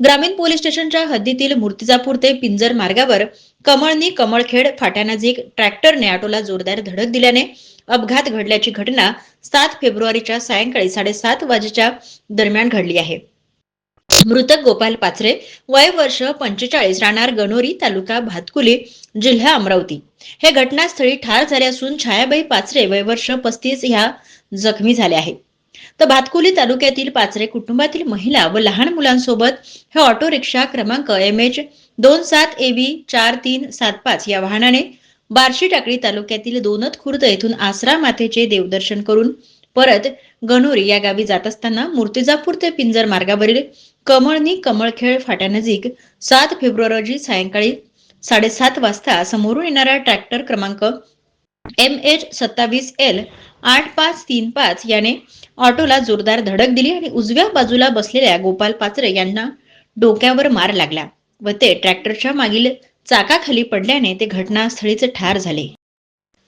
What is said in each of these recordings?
ग्रामीण पोलीस स्टेशनच्या हद्दीतील मूर्तिजापूर ते पिंजर मार्गावर कमळनी कमळखेड फाट्यानजीक ट्रॅक्टरने ऑटोला जोरदार धडक दिल्याने अपघात घडल्याची घटना सात फेब्रुवारीच्या सायंकाळी साडेसात वाजेच्या दरम्यान घडली आहे. मृतक गोपाल पाचरे वय वर्ष पंचेचाळीस राहणार गणोरी तालुका भातकुली जिल्हा अमरावती. हे घटनास्थळी ठार झाले असून छायाबाई पाचरे वय वर्ष पस्तीस ह्या जखमी झाल्या आहेत. तर भातकुली तालुक्यातील पाचरे कुटुंबातील महिला व लहान मुलांसोबत हे ऑटो रिक्षा क्रमांक एम एच दोन सात ए बी चार तीन सात पाच या वाहनाने बार्शी टाकळी तालुक्यातील दोनत खुर्द येथून आसरा मातेचे देवदर्शन करून परत गणोरी या गावी जात असताना मूर्तिजापूर ते पिंजर मार्गावरील कमळनी कमळखेळ फाट्यानजीक सात फेब्रुवारी रोजी सायंकाळी साडेसात वाजता समोरून येणारा ट्रॅक्टर क्रमांक एम एच सत्तावीस एल आठ पाच तीन पाच याने ऑटोला जोरदार धडक दिली आणि उजव्या बाजूला बसलेल्या गोपाल पाचरे यांना डोक्यावर मार लागला व ते ट्रॅक्टरच्या मागील चाकाखाली पडल्याने ते घटनास्थळीच ठार झाले.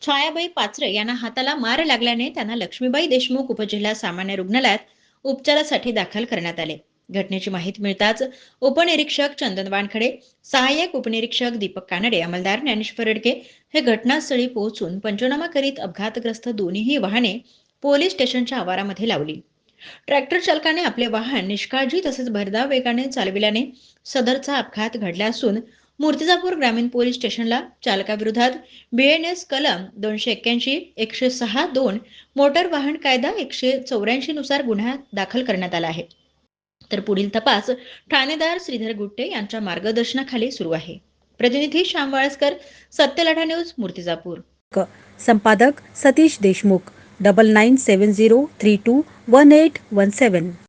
छायाबाई पाचरे यांना हाताला मार लागल्याने त्यांना लक्ष्मीबाई देशमुख उपजिल्हा सामान्य रुग्णालयात उपचारासाठी दाखल करण्यात आले. घटनेची माहिती मिळताच उपनिरीक्षक चंदन वानखडे सहाय्यक उपनिरीक्षक दीपक कानडे अंमलदार ज्ञानेश्वर रेडके हे घटनास्थळी पोहोचून पंचनामा करीत अपघातग्रस्त दोन्हीही वाहने पोलीस स्टेशनच्या आवारामध्ये लावली. ट्रॅक्टर चालकाने आपले वाहन निष्काळजी तसेच भरधाव वेगाने चालविल्याने सदरचा अपघात घडला असून मूर्तिजापूर ग्रामीण पोलीस स्टेशनला चालकाविरोधात बीएनएस कलम दोनशे एक्क्याऐंशी एकशे सहा दोन मोटर वाहन कायदा एकशे चौऱ्याऐंशी नुसार गुन्हा दाखल करण्यात आला आहे. तर पुढील तपास ठाणेदार श्रीधर गुट्टे यांच्या मार्गदर्शनाखाली सुरू आहे. प्रतिनिधी श्याम वाळस्कर सत्यलढा न्यूज मूर्तिजापूर. संपादक Satish Deshmukh double nine seven zero three two one eight one seven